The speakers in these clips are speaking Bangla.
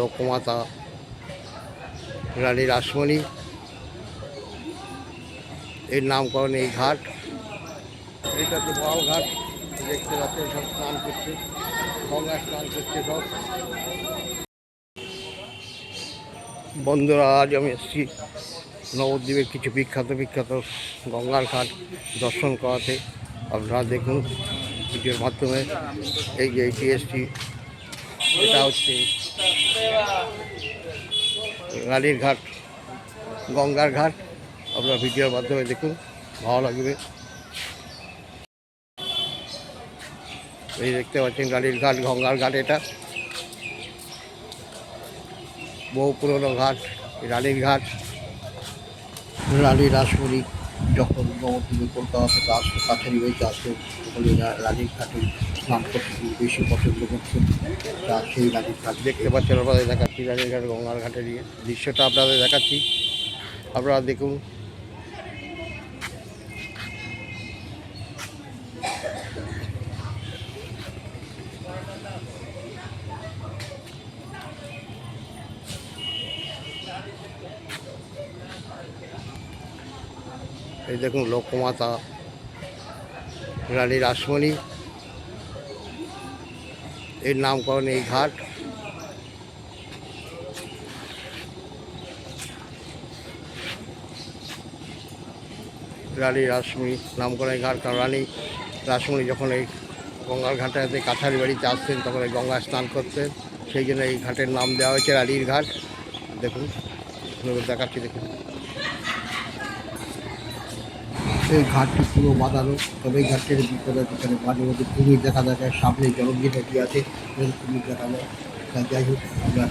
লোকমাতা রানী রাসমণি। এর নামকরণ এই ঘাট। এইটা হচ্ছে বড় ঘাট, দেখতে পাচ্ছেন সব স্নান করছে, গঙ্গা স্নান করছে সব। বন্ধুরা, আজ আমি এসেছি নবদ্বীপের কিছু বিখ্যাত বিখ্যাত গঙ্গার ঘাট দর্শন করাতে। আপনারা দেখুন, ভিডিওর মাধ্যমে এই যে এটি এসছি, এটা হচ্ছে রানীর ঘাট, গঙ্গার ঘাট, আপনারা ভিডিওর মাধ্যমে দেখুন, ভালো লাগবে। এই দেখতে পাচ্ছেন রানীর ঘাট, গঙ্গার ঘাট এটা। বহু পুরনো ঘাট, রানীর ঘাট, রানী রাসমণি। যখন নবদ্বীপে কলকাতা থেকে আসতো, কাছারি হয়েছে, আসতো বলে রাজীব ঘাটে স্নান করতে বেশি পছন্দ করতেন তা সেই রাজীব ঘাট দেখতে পাচ্ছেন, আপনাদের দেখাচ্ছি রাজীব ঘাট গঙ্গার ঘাটে নিয়ে দৃশ্যটা আপনাদের দেখাচ্ছি। আপনারা দেখুন এই দেখুন লোকমাতা, রানী রাসমণি। এর নামকরণ এই ঘাট। রানী রাসমণি নামকরণ এই ঘাট, কারণ রানী রাসমণি যখন এই গঙ্গার ঘাটাতে কাছারি বাড়িতে আসতেন, তখন এই গঙ্গা স্নান করতেন। সেই জন্য এই ঘাটের নাম দেওয়া হয়েছে রানীর ঘাট। দেখুন দেখাচ্ছি, দেখুন। এই ঘাটটি পুরো বাঁধানো, তবে ঘাটের বিপদের পিছনে মাঝে মধ্যে কুমির দেখা যায় সামনে জলঙ্গি নদী আছে কুমির দেখা যায়। যাই হোক, আমরা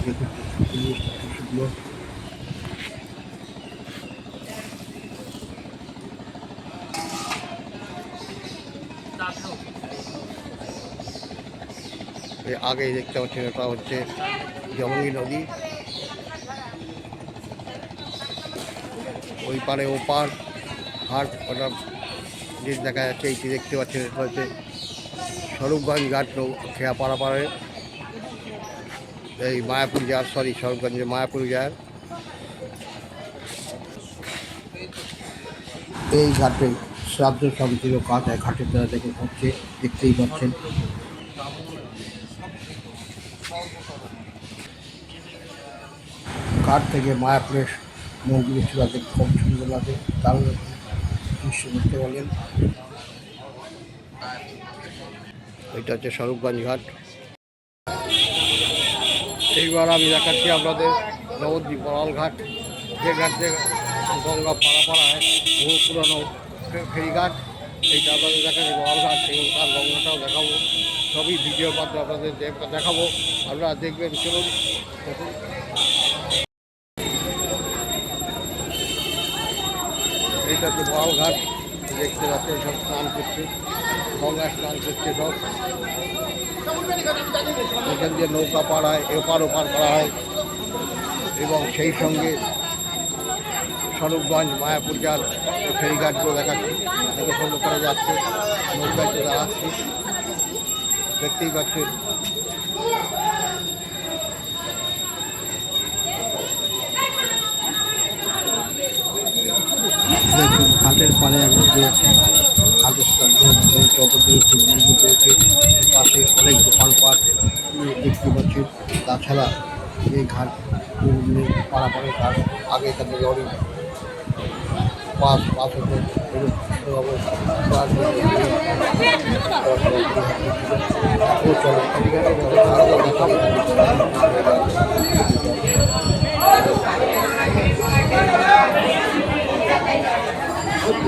এই আগেই দেখতে পাচ্ছেন এটা হচ্ছে জলঙ্গি নদী। ওই পারে ও ওপার ঘাট, ওটা যে দেখা যাচ্ছে, এইটি দেখতে পাচ্ছেন, এটা হচ্ছে স্বরূপগঞ্জ ঘাট খেয়া পাড়াপাড়ে এই মায়াপুর যার সরি স্বরূপগঞ্জে মায়াপুর যার এই ঘাটে শ্রাদ্ধ সমিতিরও কাজ এক ঘাটের দ্বারা দেখে হচ্ছে, দেখতেই পাচ্ছেন। ঘাট থেকে মায়াপুরের দেখতে খুব সুন্দর লাগে, দারুণ পারলেন। এটা হচ্ছে স্বরূপগঞ্জ ঘাট। এইবার আমি দেখাচ্ছি আপনাদের নবদ্বীপ বড়াল ঘাট। যে ঘাট যে গঙ্গা পাড়া পাড়া হয়, বহু পুরানো ফেরিঘাট এইটা আপনাদের দেখাচ্ছি, বড়াল ঘাট। তার গঙ্গাটাও দেখাবো। সবই ভিডিওর মাধ্যমে আপনাদের দেখাবো। আপনারা দেখবেন, চলুন। এইটা হচ্ছে বড়াল ঘাট, দেখতে পাচ্ছেন সব স্নান করছে। গঙ্গা স্নান করছে সব। এখান দিয়ে নৌকা পার হয়, এপার ওপার করা হয়। এবং সেই সঙ্গে স্বরূপগঞ্জ, মায়াপুর যার ফেরিঘাটগুলো দেখাচ্ছে। দেখে করে যাচ্ছে, নৌকায় চলে আসছে। দেখতেই পাচ্ছেন দেখুন ঘাটের পাড়ে এখন যে কাগজপত্র যতগুলো চিহ্নগুলো রয়েছে পাশে অনেক দোকানপাট দেখতে পাচ্ছি তাছাড়া এই ঘাট পাড়াপাড়ি ঘাট আগে এখান থেকে অনেক বাস বাস হতো এরকম সুন্দরভাবে বাস এখন চলে দেখাবো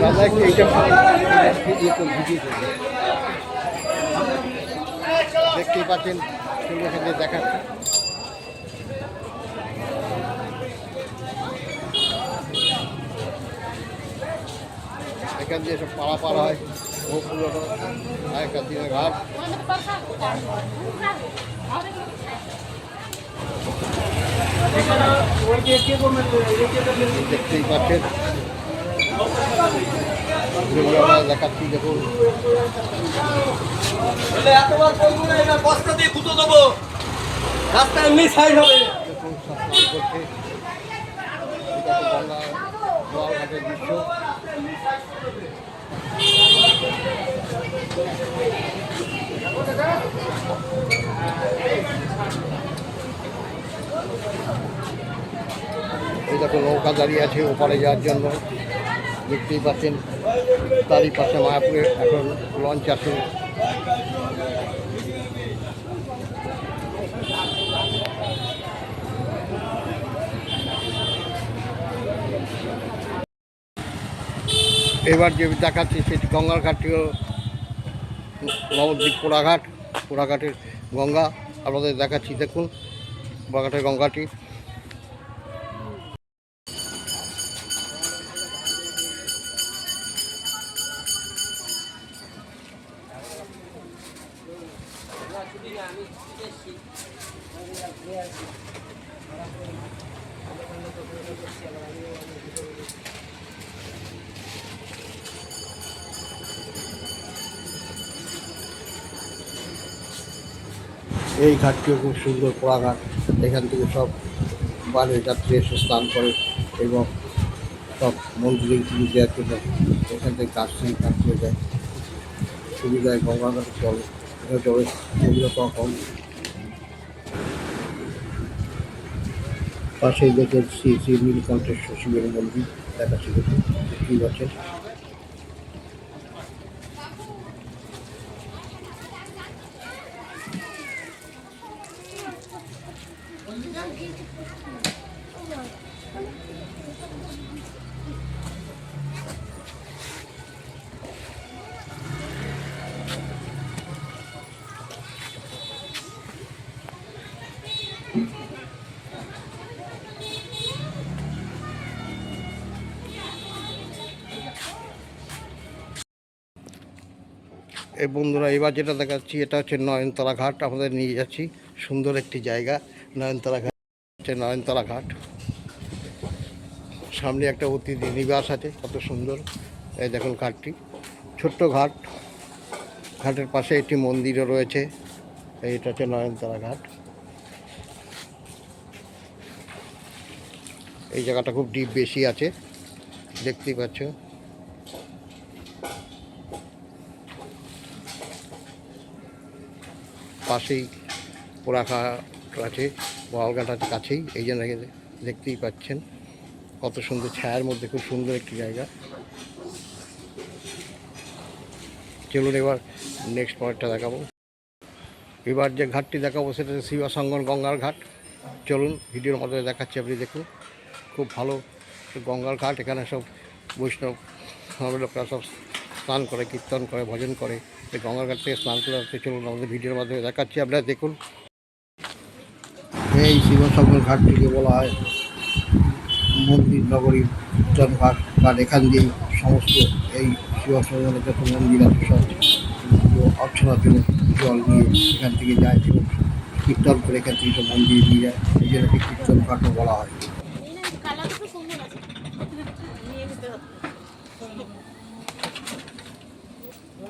দাদা একটু এইটা ইয়ে করে ভিডিও করবে দেখতেই পাচ্ছেন সেগুলো এখান থেকে দেখাচ্ছে এখান দিয়ে সব পাড়া পাড়া হয় বহু পুরোনো আগেকার দিনের ঘাট দেখতেই পাচ্ছেন। দেখাচ্ছি দেখুন। এতবার বলব না এবার বস্তা দিয়ে গুঁতো দেবো। রাস্তা এমনি সাইড হবে। দেখুন সব করছে। এটা তো গঙ্গা গোয়ালঘাটের দৃশ্য। দেখো নৌকা দাঁড়িয়ে আছে ওপারে যাওয়ার জন্য। দেখতেই পাচ্ছেন, তারই পাশে মায়াপুরে এখন লঞ্চ আছে। এবার যে দেখাচ্ছি সেটি গঙ্গার ঘাটটি হল নবদ্বীপ পোড়াঘাট পোড়াঘাটের গঙ্গা। আপনাদের দেখাচ্ছি, দেখুন পোড়াঘাটের গঙ্গাটি। এই ঘাটটিও খুব সুন্দর পোড়াঘাট এখান থেকে সব বাড়ি যাত্রী এসে স্নান করে এবং সব মন্দিরে পুজো দেওয়ার জন্য এখান থেকে কাজ থেকে কাজ যায়। সুবিধায় গঙ্গাঘাটে চলে এখানে চলে সুবিধা কম। পাশেই দেখেন শ্রী শ্রী নীলকণ্ঠেশ্বর শিবের মন্দির দেখুন ঠিক আছে এই বন্ধুরা, এবার যেটা দেখাচ্ছি, এটা হচ্ছে নয়নতলা ঘাট। আমাদের নিয়ে যাচ্ছি। সুন্দর একটি জায়গা নয়নতলা ঘাট। হচ্ছে নয়নতলা ঘাট। সামনে একটা অতিথি নিবাস আছে, কত সুন্দর। এই দেখুন ঘাটটি। ছোট্ট ঘাট। ঘাটের পাশে একটি মন্দিরও রয়েছে। এইটা হচ্ছে নয়নতলা ঘাট। এই জায়গাটা খুব ডিপ বেশি আছে, দেখতেই পাচ্ছ। পাশেই পোড়াঘাট আছে গোয়ালঘাট আছে কাছেই, এই জন্য দেখতেই পাচ্ছেন কত সুন্দর ছায়ার মধ্যে, খুব সুন্দর একটি জায়গা। চলুন এবার নেক্সট পয়েন্টটা দেখাবো। এবার যে ঘাটটি দেখাবো, সেটা হচ্ছে শিবাসঙ্গন গঙ্গার ঘাট। চলুন ভিডিওর মাধ্যমে দেখাচ্ছি, আপনি দেখুন। খুব ভালো গঙ্গার ঘাট, এখানে সব বৈষ্ণব লোকরা সব স্নান করে, কীর্তন করে, ভজন করে, এই গঙ্গার ঘাট থেকে স্নান করে আসতে চলুন আমাদের ভিডিওর মাধ্যমে দেখাচ্ছি। আপনারা দেখুন। এই শিবশঙ্কর ঘাটটিকে বলা হয় মন্দির, নগরীর কীর্তন ঘাট, কারণ এখান দিয়ে সমস্ত এই শিবশঙ্করের যত মন্দির আছে, সব অর্চনার জন্য জল নিয়ে এখান থেকে যায় এবং কীর্তন করে এখান থেকে মন্দির নিয়ে যায়। এই জন্য কীর্তন ঘাটও বলা হয় কালারটা তো সুন্দর আছে নিয়ে যেতে হবে আমাদের ভিডিও চলো না ওই অত দূরে জল ছিল নেমাই নেমাই নেমাই এগুলো ফুটে ওই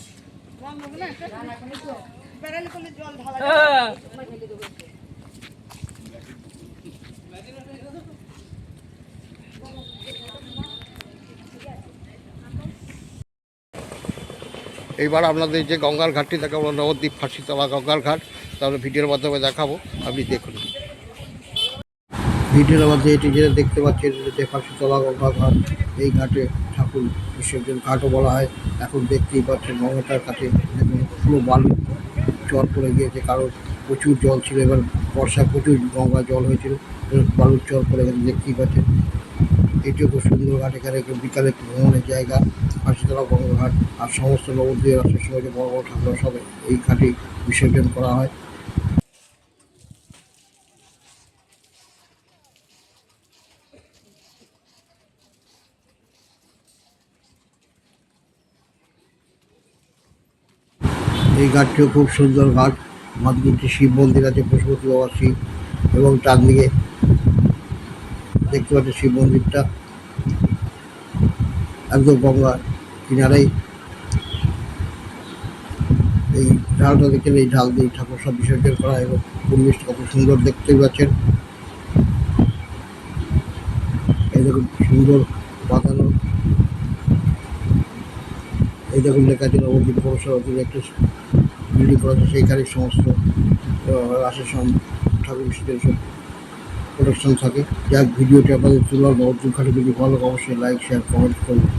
এইবার আপনাদের যে গঙ্গার ঘাটটি দেখাবো, নবদ্বীপ ফাঁসিতলা গঙ্গার ঘাট, তাহলে ভিডিওর মাধ্যমে দেখাবো, আপনি দেখুন। ভিডিওর মধ্যে এটি যেটা দেখতে হচ্ছে ফাঁসিতলা গঙ্গা ঘাট, এই ঘাটে ঠাকুর বিসর্জন ঘাটও বলা হয়। এখন দেখতেই পাচ্ছেন গঙ্গাটার কাছে পুরো বালু, জল পড়ে গিয়েছে। কারণ প্রচুর জল ছিল, এবার বর্ষা প্রচুর গঙ্গা জল হয়েছিল বালুর জল পড়ে গেছে, দেখতেই পাচ্ছেন। এটিও খুব সুন্দর ঘাট এখানে একটু বিকালে ভ্রমণের জায়গা ফাঁসিতলা গঙ্গা ঘাট আর সমস্ত নবদ্বীপ আসার সময় যে বড় বড় ঠাকুর সব এই ঘাটে বিসর্জন করা হয়। ঘাটটিও খুব সুন্দর ঘাট। মাঝে একটি শিব মন্দির আছে পশুপতি বাবা শিব এবং চার দিকে দেখতে পাচ্ছি শিব মন্দিরটা। একদম গঙ্গা কিনারেই। এই ঢালটা দেখছেন এই ঢাল দিয়ে ঠাকুর সব বিসর্জন করা এবং পরিবেশটা কত সুন্দর দেখতেই পাচ্ছেন। এই দেখুন, সুন্দর বাঁধানো এই দেখুন, লেখা আছে নবদ্বীপ পৌরসভা একটি বিল্ডিং করা হচ্ছে সেইখানে সমস্ত রাসের ঠাকুর সব প্রোডাকশন থাকে। যাক, ভিডিওটি আপনাদের তুলার অর্জন খাটে যদি ভালো অবশ্যই লাইক শেয়ার কমেন্ট করবেন।